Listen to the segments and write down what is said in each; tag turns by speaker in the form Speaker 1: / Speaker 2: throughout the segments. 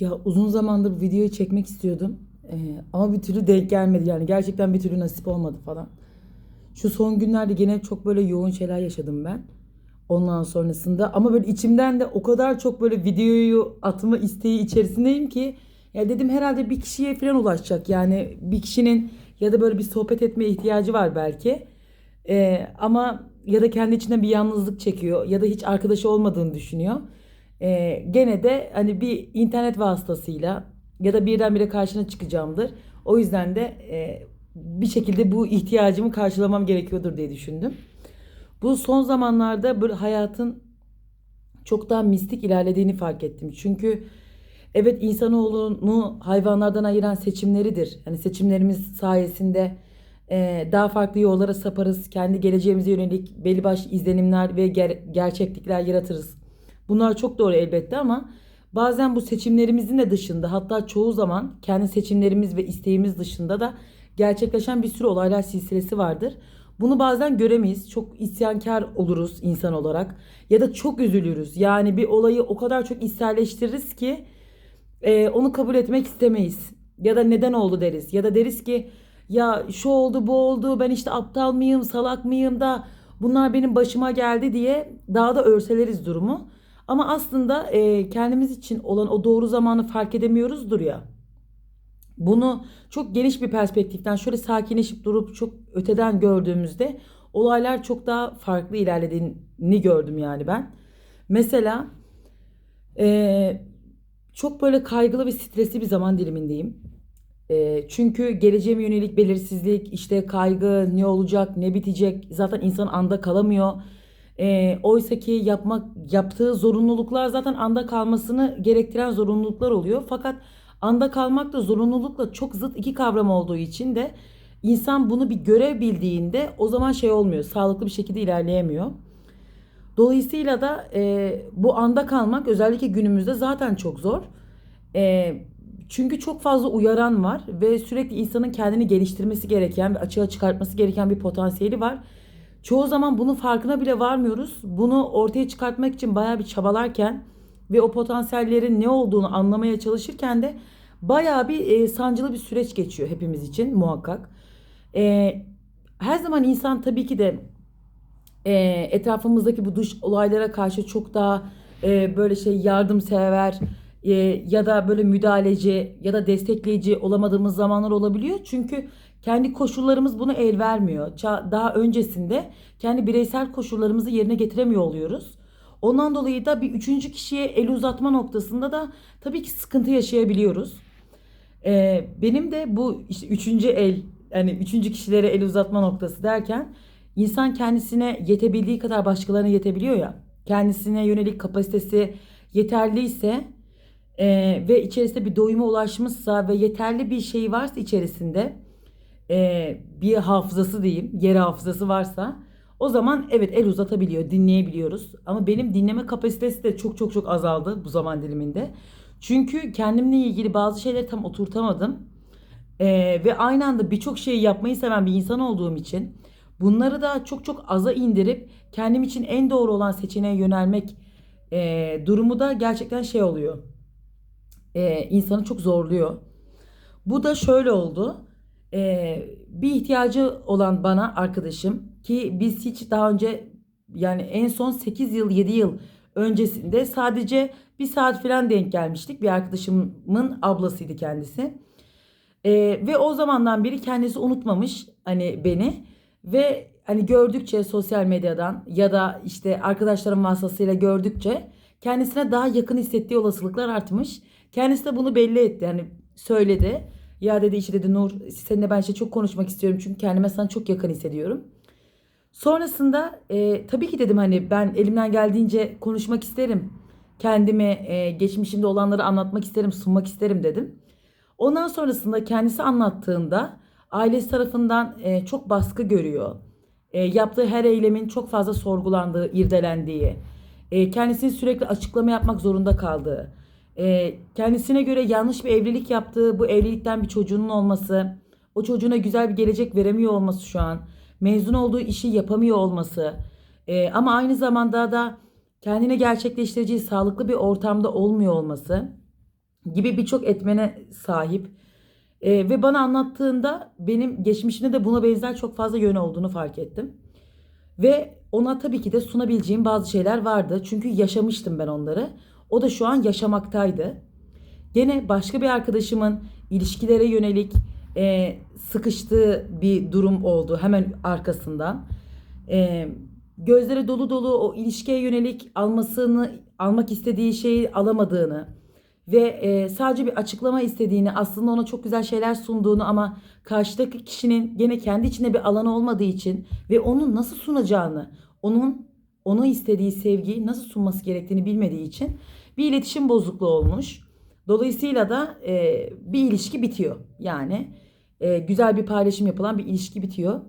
Speaker 1: Ya uzun zamandır videoyu çekmek istiyordum. Ee, ama bir türlü denk gelmedi yani. Gerçekten bir türlü nasip olmadı falan. Şu son günlerde gene çok böyle yoğun şeyler yaşadım ben. Ondan sonrasında ama böyle içimden de o kadar çok böyle videoyu atma isteği içerisindeyim ki ya dedim herhalde bir kişiye falan ulaşacak. Yani bir kişinin ya da böyle bir sohbet etme ihtiyacı var belki. Ee, ama ya da kendi içinden bir yalnızlık çekiyor ya da hiç arkadaşı olmadığını düşünüyor. Ee, gene de hani bir internet vasıtasıyla ya da birdenbire karşına çıkacağımdır. O yüzden de e, bir şekilde bu ihtiyacımı karşılamam gerekiyordur diye düşündüm. Bu son zamanlarda böyle hayatın çok daha mistik ilerlediğini fark ettim. Çünkü evet insanoğlunu hayvanlardan ayıran seçimleridir. Hani seçimlerimiz sayesinde e, daha farklı yollara saparız. Kendi geleceğimize yönelik belli başlı izlenimler ve ger- gerçeklikler yaratırız. Bunlar çok doğru elbette ama bazen bu seçimlerimizin de dışında hatta çoğu zaman kendi seçimlerimiz ve isteğimiz dışında da gerçekleşen bir sürü olaylar silsilesi vardır. Bunu bazen göremeyiz. Çok isyankar oluruz insan olarak ya da çok üzülürüz. Yani bir olayı o kadar çok içselleştiririz ki e, onu kabul etmek istemeyiz. Ya da neden oldu deriz. Ya da deriz ki ya şu oldu bu oldu ben işte aptal mıyım salak mıyım da bunlar benim başıma geldi diye daha da örseleriz durumu. Ama aslında e, kendimiz için olan o doğru zamanı fark edemiyoruzdur ya. Bunu çok geniş bir perspektiften şöyle sakinleşip durup çok öteden gördüğümüzde olaylar çok daha farklı ilerlediğini gördüm yani ben. Mesela e, çok böyle kaygılı ve stresli bir zaman dilimindeyim. E, çünkü geleceğime yönelik belirsizlik, işte kaygı, ne olacak, ne bitecek. Zaten insan anda kalamıyor. E, oysa ki yapmak yaptığı zorunluluklar zaten anda kalmasını gerektiren zorunluluklar oluyor. Fakat anda kalmak da zorunlulukla çok zıt iki kavram olduğu için de insan bunu bir görev bildiğinde o zaman şey olmuyor, sağlıklı bir şekilde ilerleyemiyor. Dolayısıyla da e, bu anda kalmak özellikle günümüzde zaten çok zor. E, çünkü çok fazla uyaran var ve sürekli insanın kendini geliştirmesi gereken ve açığa çıkartması gereken bir potansiyeli var. Çoğu zaman bunun farkına bile varmıyoruz. Bunu ortaya çıkartmak için bayağı bir çabalarken ve o potansiyellerin ne olduğunu anlamaya çalışırken de bayağı bir e, sancılı bir süreç geçiyor hepimiz için muhakkak. E, her zaman insan tabii ki de e, etrafımızdaki bu dış olaylara karşı çok daha e, böyle şey yardımsever e, ya da böyle müdahaleci ya da destekleyici olamadığımız zamanlar olabiliyor. Çünkü kendi koşullarımız bunu el vermiyor. Daha öncesinde kendi bireysel koşullarımızı yerine getiremiyor oluyoruz. Ondan dolayı da bir üçüncü kişiye el uzatma noktasında da tabii ki sıkıntı yaşayabiliyoruz. Ee, benim de bu işte üçüncü el yani üçüncü kişilere el uzatma noktası derken insan kendisine yetebildiği kadar başkalarına yetebiliyor ya. Kendisine yönelik kapasitesi yeterliyse e, ve içerisinde bir doyuma ulaşmışsa ve yeterli bir şey varsa içerisinde e, bir hafızası diyeyim, yer hafızası varsa o zaman evet el uzatabiliyor, dinleyebiliyoruz. Ama benim dinleme kapasitesi de çok çok çok azaldı bu zaman diliminde. Çünkü kendimle ilgili bazı şeyleri tam oturtamadım. Ee, ve aynı anda birçok şeyi yapmayı seven bir insan olduğum için bunları da çok çok aza indirip kendim için en doğru olan seçeneğe yönelmek e, durumu da gerçekten şey oluyor. E, insanı çok zorluyor. Bu da şöyle oldu. E, bir ihtiyacı olan bana arkadaşım ki biz hiç daha önce yani en son 8 yıl 7 yıl öncesinde sadece bir saat falan denk gelmiştik. Bir arkadaşımın ablasıydı kendisi. Ee, ve o zamandan beri kendisi unutmamış hani beni ve hani gördükçe sosyal medyadan ya da işte arkadaşlarım vasıtasıyla gördükçe kendisine daha yakın hissettiği olasılıklar artmış. Kendisi de bunu belli etti. Yani söyledi. Ya dedi işte dedi Nur seninle ben işte çok konuşmak istiyorum çünkü kendime sana çok yakın hissediyorum. Sonrasında e, tabii ki dedim hani ben elimden geldiğince konuşmak isterim. Kendimi, e, geçmişimde olanları anlatmak isterim, sunmak isterim dedim. Ondan sonrasında kendisi anlattığında ailesi tarafından e, çok baskı görüyor. E, yaptığı her eylemin çok fazla sorgulandığı, irdelendiği, e, kendisini sürekli açıklama yapmak zorunda kaldığı, e, kendisine göre yanlış bir evlilik yaptığı, bu evlilikten bir çocuğunun olması, o çocuğuna güzel bir gelecek veremiyor olması şu an, mezun olduğu işi yapamıyor olması, e, ama aynı zamanda da kendini gerçekleştireceği sağlıklı bir ortamda olmuyor olması gibi birçok etmene sahip. E, ve bana anlattığında benim geçmişinde de buna benzer çok fazla yön olduğunu fark ettim. Ve ona tabii ki de sunabileceğim bazı şeyler vardı. Çünkü yaşamıştım ben onları. O da şu an yaşamaktaydı. Gene başka bir arkadaşımın ilişkilere yönelik e, sıkıştığı bir durum oldu hemen arkasından. E, gözleri dolu dolu o ilişkiye yönelik almasını almak istediği şeyi alamadığını ve e, sadece bir açıklama istediğini aslında ona çok güzel şeyler sunduğunu ama karşıdaki kişinin gene kendi içinde bir alanı olmadığı için ve onun nasıl sunacağını onun ona istediği sevgiyi nasıl sunması gerektiğini bilmediği için bir iletişim bozukluğu olmuş. Dolayısıyla da e, bir ilişki bitiyor. Yani e, güzel bir paylaşım yapılan bir ilişki bitiyor.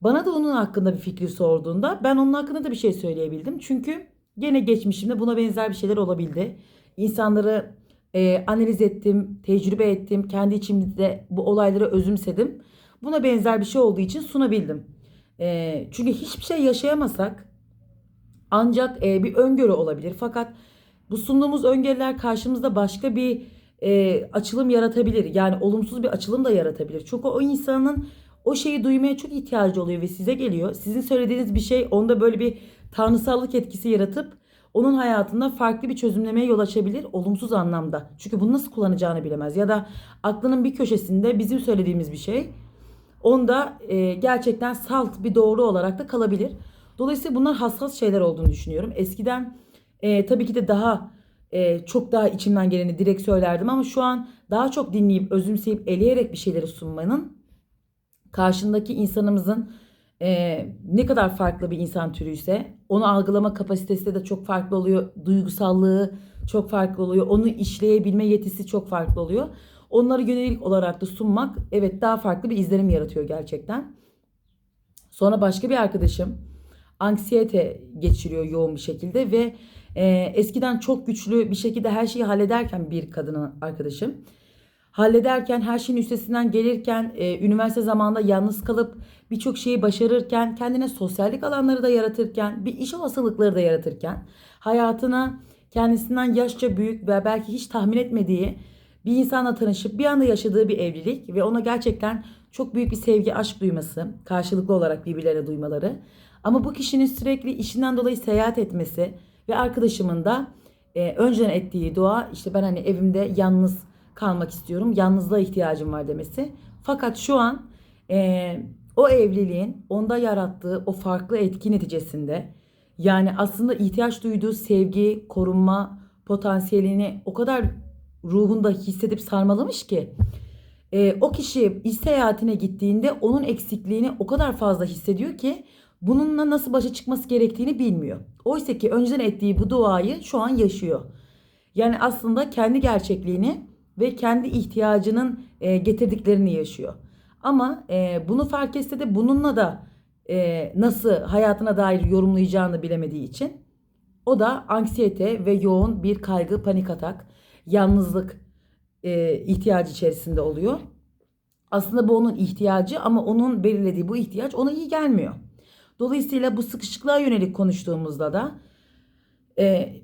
Speaker 1: Bana da onun hakkında bir fikri sorduğunda ben onun hakkında da bir şey söyleyebildim. Çünkü gene geçmişimde buna benzer bir şeyler olabildi. İnsanları e, analiz ettim, tecrübe ettim. Kendi içimde bu olayları özümsedim. Buna benzer bir şey olduğu için sunabildim. E, çünkü hiçbir şey yaşayamasak ancak e, bir öngörü olabilir. Fakat bu sunduğumuz öngörüler karşımızda başka bir e, açılım yaratabilir. Yani olumsuz bir açılım da yaratabilir. Çünkü o insanın o şeyi duymaya çok ihtiyacı oluyor ve size geliyor. Sizin söylediğiniz bir şey onda böyle bir tanrısallık etkisi yaratıp onun hayatında farklı bir çözümlemeye yol açabilir olumsuz anlamda. Çünkü bunu nasıl kullanacağını bilemez. Ya da aklının bir köşesinde bizim söylediğimiz bir şey onda e, gerçekten salt bir doğru olarak da kalabilir. Dolayısıyla bunlar hassas şeyler olduğunu düşünüyorum. Eskiden e, tabii ki de daha e, çok daha içimden geleni direkt söylerdim ama şu an daha çok dinleyip özümseyip eleyerek bir şeyleri sunmanın karşındaki insanımızın e, ne kadar farklı bir insan türüyse onu algılama kapasitesi de çok farklı oluyor. Duygusallığı çok farklı oluyor. Onu işleyebilme yetisi çok farklı oluyor. Onları yönelik olarak da sunmak evet daha farklı bir izlenim yaratıyor gerçekten. Sonra başka bir arkadaşım anksiyete geçiriyor yoğun bir şekilde ve e, eskiden çok güçlü bir şekilde her şeyi hallederken bir kadının arkadaşım hallederken her şeyin üstesinden gelirken e, üniversite zamanında yalnız kalıp birçok şeyi başarırken kendine sosyallik alanları da yaratırken bir iş olasılıkları da yaratırken hayatına kendisinden yaşça büyük ve belki hiç tahmin etmediği bir insanla tanışıp bir anda yaşadığı bir evlilik ve ona gerçekten çok büyük bir sevgi, aşk duyması, karşılıklı olarak birbirlerine duymaları. Ama bu kişinin sürekli işinden dolayı seyahat etmesi ve arkadaşımın da e, önceden ettiği dua işte ben hani evimde yalnız kalmak istiyorum, yalnızlığa ihtiyacım var demesi. Fakat şu an e, o evliliğin onda yarattığı o farklı etki neticesinde yani aslında ihtiyaç duyduğu sevgi, korunma potansiyelini o kadar ruhunda hissedip sarmalamış ki e, o kişi iş seyahatine gittiğinde onun eksikliğini o kadar fazla hissediyor ki bununla nasıl başa çıkması gerektiğini bilmiyor. Oysa ki önceden ettiği bu duayı şu an yaşıyor. Yani aslında kendi gerçekliğini ve kendi ihtiyacının e, getirdiklerini yaşıyor. Ama e, bunu fark etse de bununla da e, nasıl hayatına dair yorumlayacağını bilemediği için o da anksiyete ve yoğun bir kaygı, panik atak, yalnızlık e, ihtiyacı içerisinde oluyor. Aslında bu onun ihtiyacı ama onun belirlediği bu ihtiyaç ona iyi gelmiyor. Dolayısıyla bu sıkışıklığa yönelik konuştuğumuzda da e,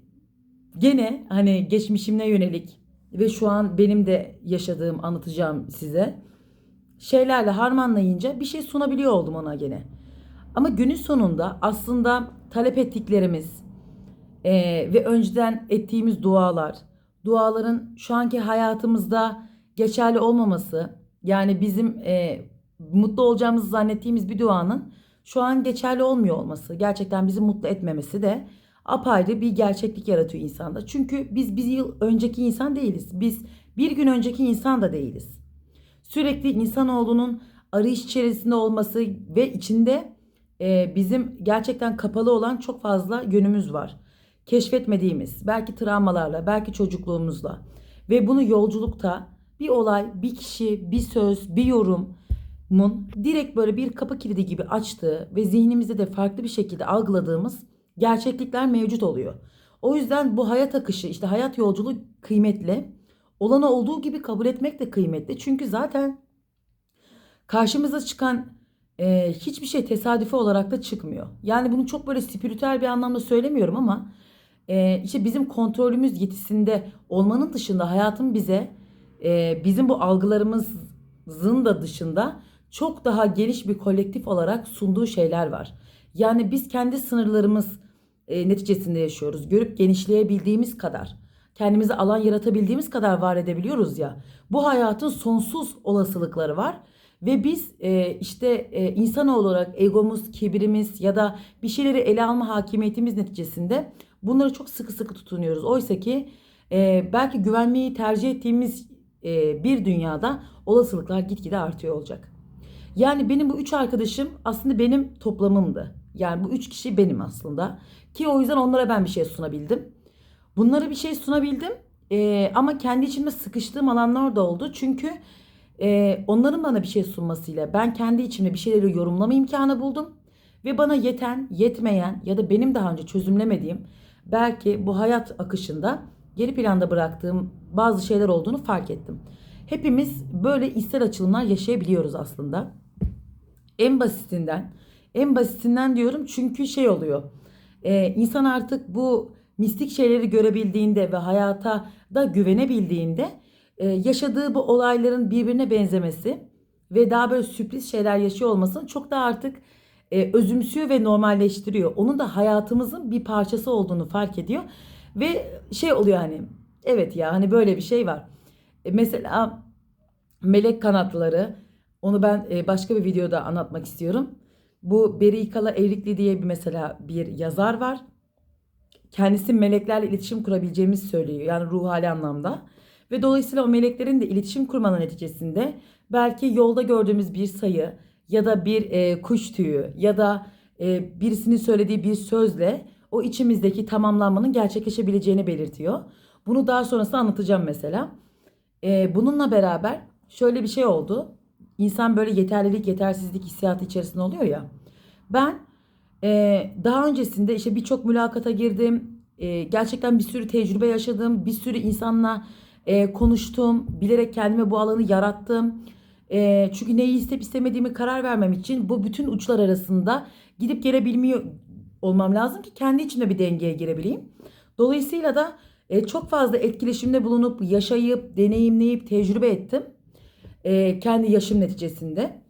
Speaker 1: gene hani geçmişimle yönelik ve şu an benim de yaşadığım anlatacağım size şeylerle harmanlayınca bir şey sunabiliyor oldum ona gene. Ama günün sonunda aslında talep ettiklerimiz e, ve önceden ettiğimiz dualar, duaların şu anki hayatımızda geçerli olmaması, yani bizim e, mutlu olacağımızı zannettiğimiz bir duanın şu an geçerli olmuyor olması, gerçekten bizi mutlu etmemesi de apayrı bir gerçeklik yaratıyor insanda. Çünkü biz bir yıl önceki insan değiliz. Biz bir gün önceki insan da değiliz. Sürekli insanoğlunun arayış içerisinde olması ve içinde e, bizim gerçekten kapalı olan çok fazla yönümüz var. Keşfetmediğimiz, belki travmalarla, belki çocukluğumuzla ve bunu yolculukta bir olay, bir kişi, bir söz, bir yorumun direkt böyle bir kapı kilidi gibi açtığı ve zihnimizde de farklı bir şekilde algıladığımız gerçeklikler mevcut oluyor. O yüzden bu hayat akışı işte hayat yolculuğu kıymetli. Olanı olduğu gibi kabul etmek de kıymetli. Çünkü zaten karşımıza çıkan e, hiçbir şey tesadüfi olarak da çıkmıyor. Yani bunu çok böyle spiritüel bir anlamda söylemiyorum ama e, işte bizim kontrolümüz yetisinde olmanın dışında hayatın bize e, bizim bu algılarımızın da dışında çok daha geniş bir kolektif olarak sunduğu şeyler var. Yani biz kendi sınırlarımız e, neticesinde yaşıyoruz. Görüp genişleyebildiğimiz kadar, kendimize alan yaratabildiğimiz kadar var edebiliyoruz ya. Bu hayatın sonsuz olasılıkları var. Ve biz e, işte e, insanoğlu olarak egomuz, kibirimiz ya da bir şeyleri ele alma hakimiyetimiz neticesinde bunları çok sıkı sıkı tutunuyoruz. Oysa ki e, belki güvenmeyi tercih ettiğimiz e, bir dünyada olasılıklar gitgide artıyor olacak. Yani benim bu üç arkadaşım aslında benim toplamımdı. Yani bu üç kişi benim aslında. Ki o yüzden onlara ben bir şey sunabildim. Bunlara bir şey sunabildim. Ee, ama kendi içimde sıkıştığım alanlar da oldu. Çünkü e, onların bana bir şey sunmasıyla ben kendi içimde bir şeyleri yorumlama imkanı buldum. Ve bana yeten, yetmeyen ya da benim daha önce çözümlemediğim belki bu hayat akışında geri planda bıraktığım bazı şeyler olduğunu fark ettim. Hepimiz böyle içsel açılımlar yaşayabiliyoruz aslında. En basitinden, en basitinden diyorum çünkü şey oluyor. Ee, insan artık bu mistik şeyleri görebildiğinde ve hayata da güvenebildiğinde e, yaşadığı bu olayların birbirine benzemesi ve daha böyle sürpriz şeyler yaşıyor olmasını çok daha artık e, özümsüyor ve normalleştiriyor. Onun da hayatımızın bir parçası olduğunu fark ediyor ve şey oluyor hani evet ya hani böyle bir şey var. E, mesela melek kanatları onu ben e, başka bir videoda anlatmak istiyorum. Bu Berikala Evrikli diye bir mesela bir yazar var. Kendisi meleklerle iletişim kurabileceğimizi söylüyor. Yani ruh hali anlamda. Ve dolayısıyla o meleklerin de iletişim kurmanın neticesinde belki yolda gördüğümüz bir sayı ya da bir e, kuş tüyü ya da e, birisinin söylediği bir sözle o içimizdeki tamamlanmanın gerçekleşebileceğini belirtiyor. Bunu daha sonrasında anlatacağım mesela. E, bununla beraber şöyle bir şey oldu. İnsan böyle yeterlilik, yetersizlik hissiyatı içerisinde oluyor ya. Ben e, daha öncesinde işte birçok mülakata girdim. E, gerçekten bir sürü tecrübe yaşadım. Bir sürü insanla e, konuştum. Bilerek kendime bu alanı yarattım. E, çünkü neyi istep istemediğimi karar vermem için bu bütün uçlar arasında gidip gelebilmiyor olmam lazım ki kendi içimde bir dengeye girebileyim. Dolayısıyla da e, çok fazla etkileşimde bulunup yaşayıp deneyimleyip tecrübe ettim. E, kendi yaşım neticesinde.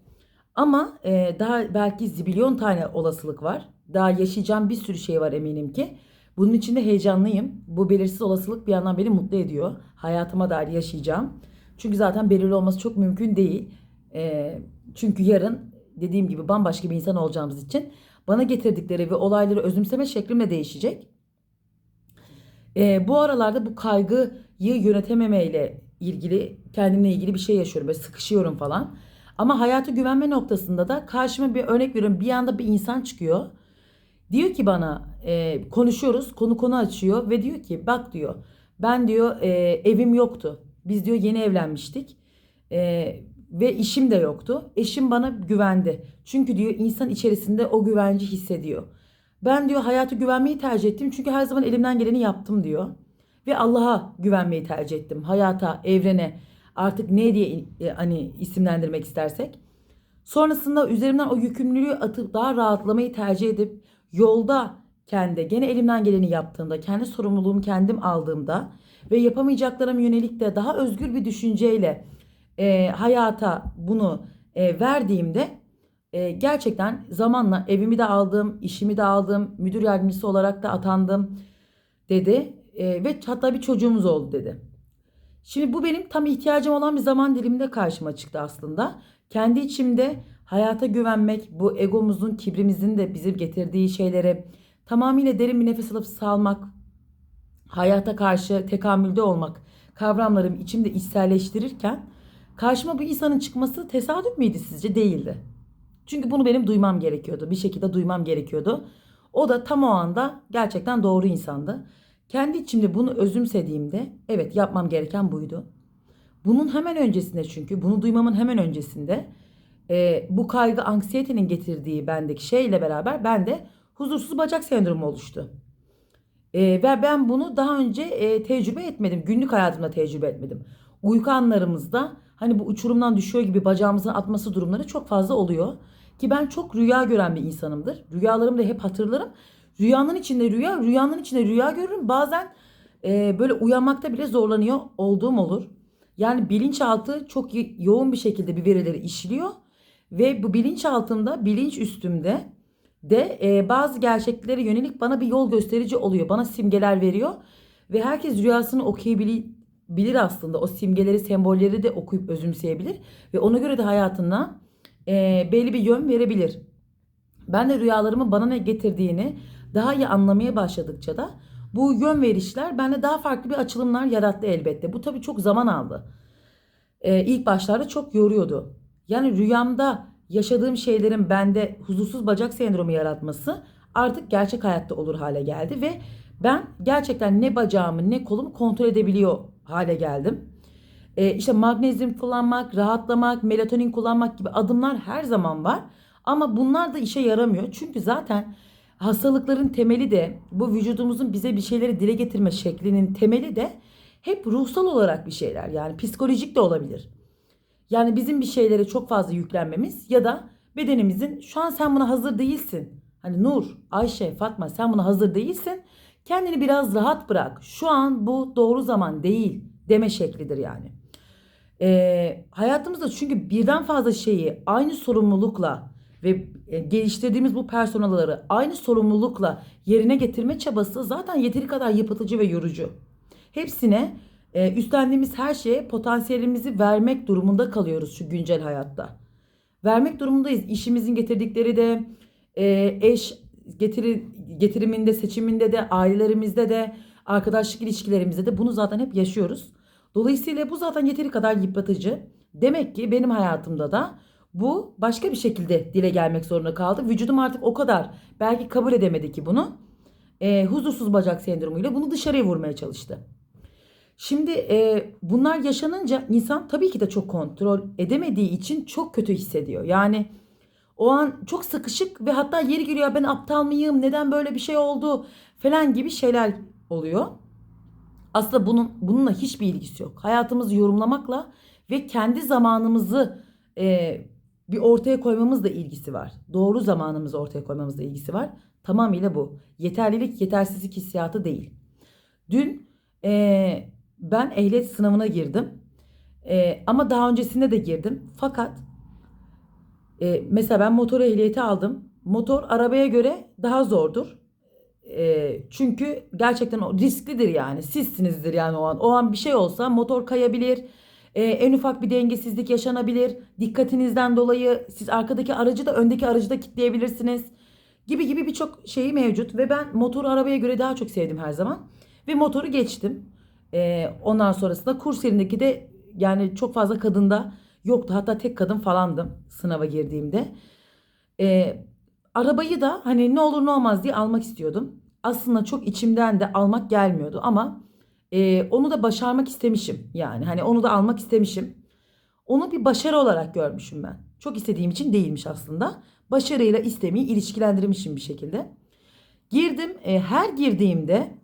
Speaker 1: Ama e, daha belki zibilyon tane olasılık var. Daha yaşayacağım bir sürü şey var eminim ki. Bunun için de heyecanlıyım. Bu belirsiz olasılık bir yandan beni mutlu ediyor. Hayatıma dair yaşayacağım. Çünkü zaten belirli olması çok mümkün değil. E, çünkü yarın dediğim gibi bambaşka bir insan olacağımız için bana getirdikleri ve olayları özümseme şeklimle değişecek. E, bu aralarda bu kaygıyı yönetememeyle ilgili kendimle ilgili bir şey yaşıyorum. Böyle sıkışıyorum falan. Ama hayatı güvenme noktasında da karşıma bir örnek veriyorum. Bir anda bir insan çıkıyor. Diyor ki bana e, konuşuyoruz konu konu açıyor ve diyor ki bak diyor ben diyor e, evim yoktu. Biz diyor yeni evlenmiştik. E, ve işim de yoktu. Eşim bana güvendi. Çünkü diyor insan içerisinde o güvenci hissediyor. Ben diyor hayatı güvenmeyi tercih ettim. Çünkü her zaman elimden geleni yaptım diyor. Ve Allah'a güvenmeyi tercih ettim. Hayata, evrene artık ne diye e, hani isimlendirmek istersek. Sonrasında üzerimden o yükümlülüğü atıp daha rahatlamayı tercih edip yolda kendi gene elimden geleni yaptığımda, kendi sorumluluğumu kendim aldığımda ve yapamayacaklarım yönelik de daha özgür bir düşünceyle e, hayata bunu e, verdiğimde e, gerçekten zamanla evimi de aldım, işimi de aldım, müdür yardımcısı olarak da atandım dedi e, ve hatta bir çocuğumuz oldu dedi. Şimdi bu benim tam ihtiyacım olan bir zaman diliminde karşıma çıktı aslında. Kendi içimde hayata güvenmek, bu egomuzun, kibrimizin de bizim getirdiği şeylere tamamıyla derin bir nefes alıp salmak, hayata karşı tekamülde olmak kavramlarım içimde içselleştirirken karşıma bu insanın çıkması tesadüf müydü sizce? Değildi. Çünkü bunu benim duymam gerekiyordu. Bir şekilde duymam gerekiyordu. O da tam o anda gerçekten doğru insandı. Kendi içimde bunu özümsediğimde evet yapmam gereken buydu. Bunun hemen öncesinde çünkü bunu duymamın hemen öncesinde e, bu kaygı anksiyetenin getirdiği bendeki şeyle beraber bende huzursuz bacak sendromu oluştu. E, ve ben bunu daha önce e, tecrübe etmedim. Günlük hayatımda tecrübe etmedim. Uyku anlarımızda hani bu uçurumdan düşüyor gibi bacağımızın atması durumları çok fazla oluyor. Ki ben çok rüya gören bir insanımdır. Rüyalarımı da hep hatırlarım. Rüyanın içinde rüya, rüyanın içinde rüya görürüm. Bazen e, böyle uyanmakta bile zorlanıyor olduğum olur. Yani bilinçaltı çok yoğun bir şekilde bir verileri işliyor ve bu bilinçaltımda, bilinç üstümde de e, bazı gerçeklere yönelik bana bir yol gösterici oluyor. Bana simgeler veriyor ve herkes rüyasını okuyabilir bilir aslında. O simgeleri, sembolleri de okuyup özümseyebilir ve ona göre de hayatına e, belli bir yön verebilir. Ben de rüyalarımın bana ne getirdiğini daha iyi anlamaya başladıkça da bu yön verişler bende daha farklı bir açılımlar yarattı elbette. Bu tabii çok zaman aldı. Ee, ilk başlarda çok yoruyordu. Yani rüyamda yaşadığım şeylerin bende huzursuz bacak sendromu yaratması artık gerçek hayatta olur hale geldi ve ben gerçekten ne bacağımı ne kolumu kontrol edebiliyor hale geldim. Ee, işte magnezyum kullanmak, rahatlamak, melatonin kullanmak gibi adımlar her zaman var. Ama bunlar da işe yaramıyor. Çünkü zaten hastalıkların temeli de bu vücudumuzun bize bir şeyleri dile getirme şeklinin temeli de hep ruhsal olarak bir şeyler. Yani psikolojik de olabilir. Yani bizim bir şeylere çok fazla yüklenmemiz ya da bedenimizin şu an sen buna hazır değilsin. Hani Nur, Ayşe, Fatma sen buna hazır değilsin. Kendini biraz rahat bırak. Şu an bu doğru zaman değil deme şeklidir yani. Ee, hayatımızda çünkü birden fazla şeyi aynı sorumlulukla ve e, geliştirdiğimiz bu personelleri aynı sorumlulukla yerine getirme çabası zaten yeteri kadar yıpratıcı ve yorucu. Hepsine e, üstlendiğimiz her şeye potansiyelimizi vermek durumunda kalıyoruz şu güncel hayatta. Vermek durumundayız. İşimizin getirdikleri de e, eş getiri, getiriminde, seçiminde de, ailelerimizde de, arkadaşlık ilişkilerimizde de bunu zaten hep yaşıyoruz. Dolayısıyla bu zaten yeteri kadar yıpratıcı. Demek ki benim hayatımda da bu başka bir şekilde dile gelmek zorunda kaldı. Vücudum artık o kadar belki kabul edemedi ki bunu. E, huzursuz bacak sendromuyla bunu dışarıya vurmaya çalıştı. Şimdi e, bunlar yaşanınca insan tabii ki de çok kontrol edemediği için çok kötü hissediyor. Yani o an çok sıkışık ve hatta yeri geliyor ben aptal mıyım neden böyle bir şey oldu falan gibi şeyler oluyor. Aslında bunun bununla hiçbir ilgisi yok. Hayatımızı yorumlamakla ve kendi zamanımızı e, bir ortaya koymamızla ilgisi var. Doğru zamanımızı ortaya koymamızla ilgisi var. Tamamıyla bu. Yeterlilik, yetersizlik hissiyatı değil. Dün e, ben ehliyet sınavına girdim. E, ama daha öncesinde de girdim. Fakat e, mesela ben motor ehliyeti aldım. Motor arabaya göre daha zordur. E, çünkü gerçekten o risklidir yani. Sizsinizdir yani o an. O an bir şey olsa motor kayabilir. E, en ufak bir dengesizlik yaşanabilir. Dikkatinizden dolayı siz arkadaki aracı da öndeki aracı da kitleyebilirsiniz. Gibi gibi birçok şeyi mevcut. Ve ben motoru arabaya göre daha çok sevdim her zaman. Ve motoru geçtim. E, ondan sonrasında kurs yerindeki de yani çok fazla kadında yoktu. Hatta tek kadın falandım sınava girdiğimde. E, arabayı da hani ne olur ne olmaz diye almak istiyordum. Aslında çok içimden de almak gelmiyordu ama e, onu da başarmak istemişim. Yani hani onu da almak istemişim. Onu bir başarı olarak görmüşüm ben. Çok istediğim için değilmiş aslında. Başarıyla istemeyi ilişkilendirmişim bir şekilde. Girdim. E, her girdiğimde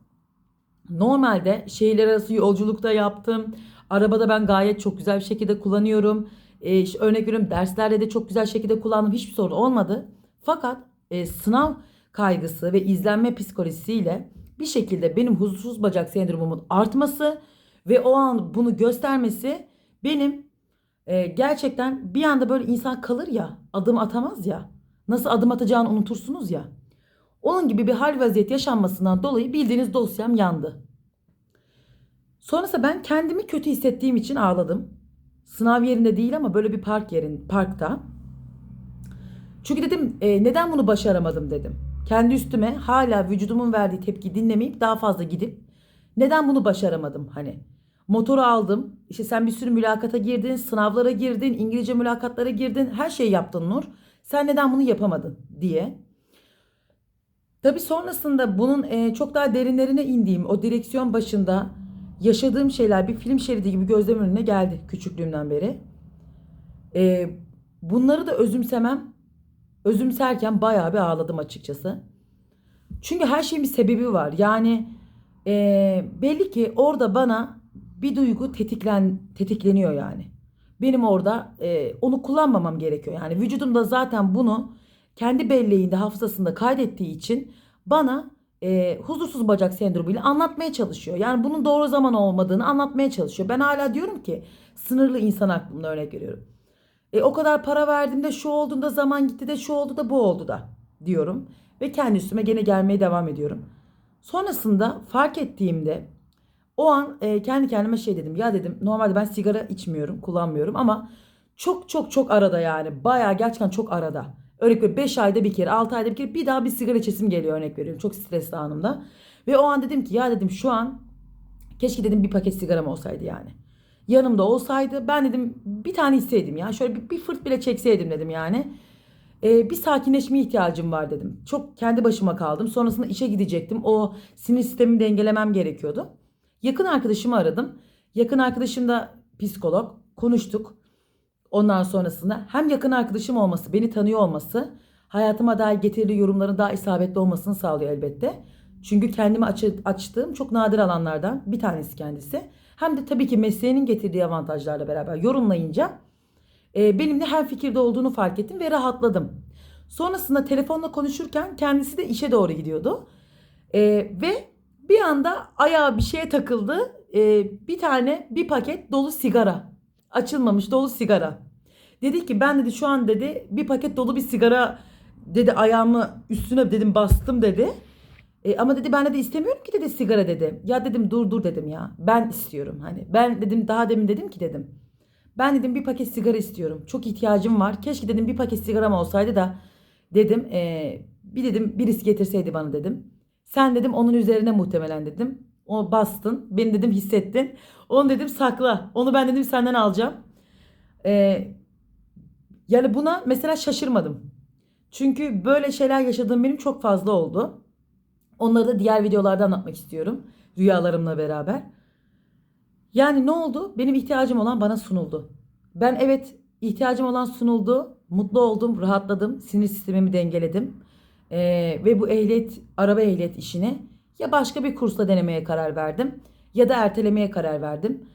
Speaker 1: normalde şehirler arası yolculukta yaptım. Arabada ben gayet çok güzel bir şekilde kullanıyorum. E, işte örnek veriyorum derslerde de çok güzel şekilde kullandım. Hiçbir sorun olmadı. Fakat e, sınav kaygısı ve izlenme psikolojisiyle bir şekilde benim huzursuz bacak sendromumun artması ve o an bunu göstermesi benim e, gerçekten bir anda böyle insan kalır ya adım atamaz ya nasıl adım atacağını unutursunuz ya onun gibi bir hal vaziyet yaşanmasından dolayı bildiğiniz dosyam yandı. Sonrasında ben kendimi kötü hissettiğim için ağladım. Sınav yerinde değil ama böyle bir park yerin parkta. Çünkü dedim e, neden bunu başaramadım dedim. Kendi üstüme hala vücudumun verdiği tepki dinlemeyip daha fazla gidip neden bunu başaramadım hani. Motoru aldım. İşte sen bir sürü mülakata girdin, sınavlara girdin, İngilizce mülakatlara girdin. Her şeyi yaptın Nur. Sen neden bunu yapamadın diye. Tabii sonrasında bunun e, çok daha derinlerine indiğim o direksiyon başında yaşadığım şeyler bir film şeridi gibi gözlemin önüne geldi küçüklüğümden beri. E, bunları da özümsemem, özümserken bayağı bir ağladım açıkçası. Çünkü her şeyin bir sebebi var. Yani e, belli ki orada bana bir duygu tetiklen tetikleniyor yani. Benim orada e, onu kullanmamam gerekiyor. Yani vücudumda zaten bunu kendi belleğinde hafızasında kaydettiği için bana e, huzursuz bacak sendromuyla anlatmaya çalışıyor. Yani bunun doğru zaman olmadığını anlatmaya çalışıyor. Ben hala diyorum ki sınırlı insan aklımda örnek veriyorum. E, o kadar para verdim de şu olduğunda zaman gitti de şu oldu da bu oldu da diyorum. Ve kendi üstüme gene gelmeye devam ediyorum. Sonrasında fark ettiğimde o an e, kendi kendime şey dedim. Ya dedim normalde ben sigara içmiyorum, kullanmıyorum ama çok çok çok arada yani. Bayağı gerçekten çok arada. Örnek veriyorum 5 ayda bir kere, 6 ayda bir kere bir daha bir sigara içesim geliyor örnek veriyorum. Çok stresli anımda. Ve o an dedim ki ya dedim şu an keşke dedim bir paket sigaram olsaydı yani. Yanımda olsaydı ben dedim bir tane isteydim ya. Şöyle bir, bir fırt bile çekseydim dedim yani. Ee, bir sakinleşmeye ihtiyacım var dedim. Çok kendi başıma kaldım. Sonrasında işe gidecektim. O sinir sistemimi dengelemem gerekiyordu. Yakın arkadaşımı aradım. Yakın arkadaşım da psikolog. Konuştuk. Ondan sonrasında hem yakın arkadaşım olması, beni tanıyor olması, hayatıma dair getirdiği yorumların daha isabetli olmasını sağlıyor elbette. Çünkü kendimi açtığım çok nadir alanlardan bir tanesi kendisi. Hem de tabii ki mesleğinin getirdiği avantajlarla beraber yorumlayınca e, benimle hem fikirde olduğunu fark ettim ve rahatladım. Sonrasında telefonla konuşurken kendisi de işe doğru gidiyordu. E, ve bir anda ayağı bir şeye takıldı. E, bir tane bir paket dolu sigara. Açılmamış dolu sigara. Dedi ki ben dedi şu an dedi bir paket dolu bir sigara dedi ayağımı üstüne dedim bastım dedi. E, ama dedi ben de istemiyorum ki dedi sigara dedi. Ya dedim dur dur dedim ya. Ben istiyorum hani. Ben dedim daha demin dedim ki dedim. Ben dedim bir paket sigara istiyorum. Çok ihtiyacım var. Keşke dedim bir paket sigaram olsaydı da dedim e, bir dedim birisi getirseydi bana dedim. Sen dedim onun üzerine muhtemelen dedim. O bastın. Beni dedim hissettin. Onu dedim sakla. Onu ben dedim senden alacağım. E, yani buna mesela şaşırmadım. Çünkü böyle şeyler yaşadığım benim çok fazla oldu. Onları da diğer videolarda anlatmak istiyorum. Rüyalarımla beraber. Yani ne oldu? Benim ihtiyacım olan bana sunuldu. Ben evet ihtiyacım olan sunuldu. Mutlu oldum, rahatladım. Sinir sistemimi dengeledim. Ee, ve bu ehliyet, araba ehliyet işini ya başka bir kursla denemeye karar verdim ya da ertelemeye karar verdim.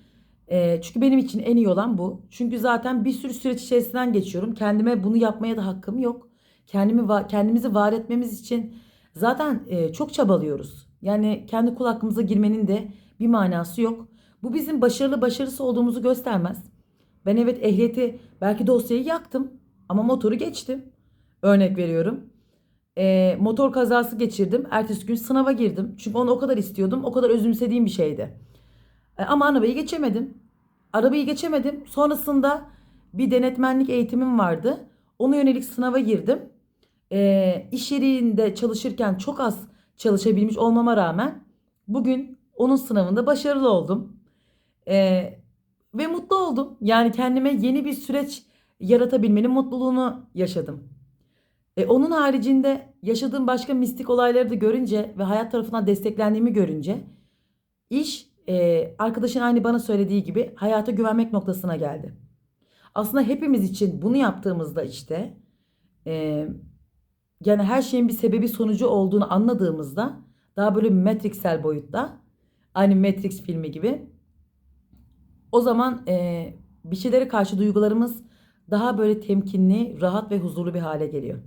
Speaker 1: Ee, çünkü benim için en iyi olan bu. Çünkü zaten bir sürü süreç içerisinden geçiyorum. Kendime bunu yapmaya da hakkım yok. Kendimi kendimizi var etmemiz için zaten e, çok çabalıyoruz. Yani kendi kul hakkımıza girmenin de bir manası yok. Bu bizim başarılı başarısı olduğumuzu göstermez. Ben evet ehliyeti belki dosyayı yaktım ama motoru geçtim. Örnek veriyorum. E, motor kazası geçirdim. Ertesi gün sınava girdim. Çünkü onu o kadar istiyordum. O kadar özümsediğim bir şeydi. E, ama arabayı geçemedim. Arabayı geçemedim. Sonrasında bir denetmenlik eğitimim vardı. Ona yönelik sınava girdim. E, iş yerinde çalışırken çok az çalışabilmiş olmama rağmen bugün onun sınavında başarılı oldum. E, ve mutlu oldum. Yani kendime yeni bir süreç yaratabilmenin mutluluğunu yaşadım. E, onun haricinde yaşadığım başka mistik olayları da görünce ve hayat tarafından desteklendiğimi görünce iş e, arkadaşın aynı bana söylediği gibi hayata güvenmek noktasına geldi. Aslında hepimiz için bunu yaptığımızda işte e, yani her şeyin bir sebebi sonucu olduğunu anladığımızda daha böyle Matrix'sel boyutta aynı Matrix filmi gibi o zaman e, bir şeylere karşı duygularımız daha böyle temkinli, rahat ve huzurlu bir hale geliyor.